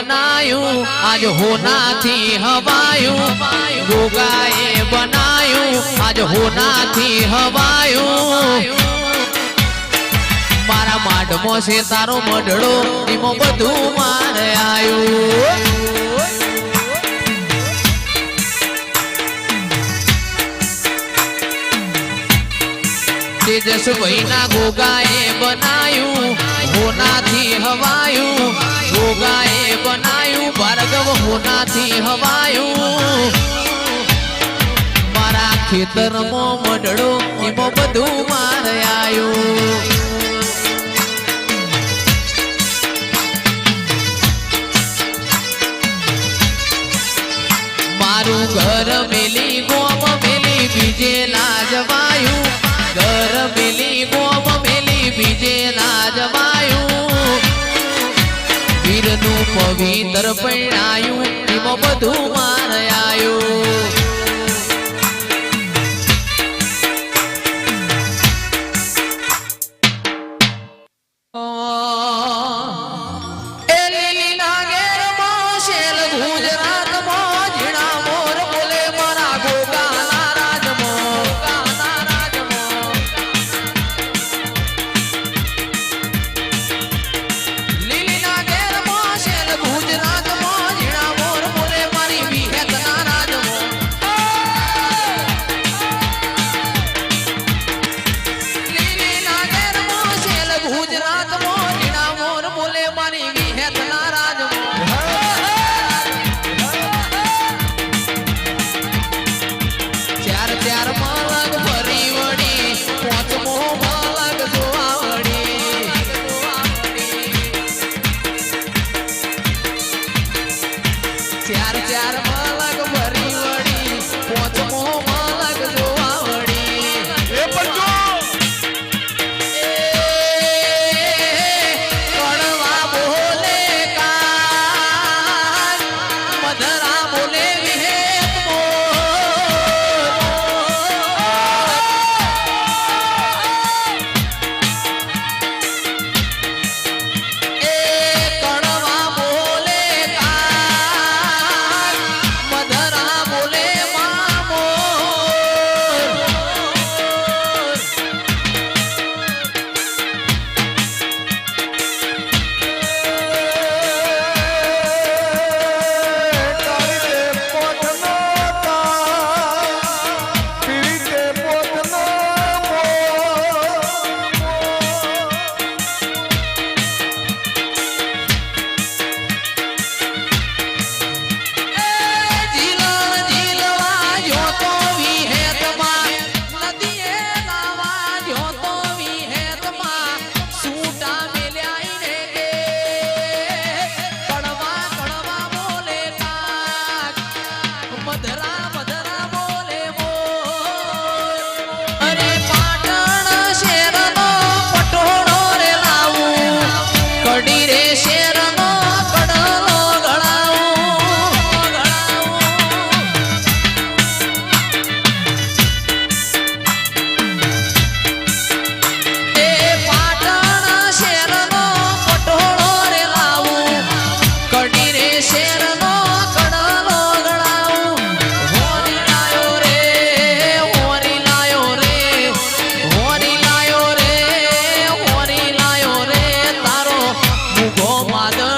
બનાયું? આજ હોનાથી હવાયું. ગોગાએ બનાયું. આજ હોનાથી હવાયું. મારા માઢમાં છે તારો મઢડો એમાં બધું મારે આયું. તેજસભાઈ ના ગોગાએ બનાયું, હોનાથી હવાયું. ગોગાએ બનાયું, ભાર્ગવ હોનાથી હવાયું. મારા ખેતરમાં મઢડો એમાં બધું મારે આયું. પવિત્ર પૈણાયું એમાં બધું માર આવ્યું ગુજરાત get out the 国华的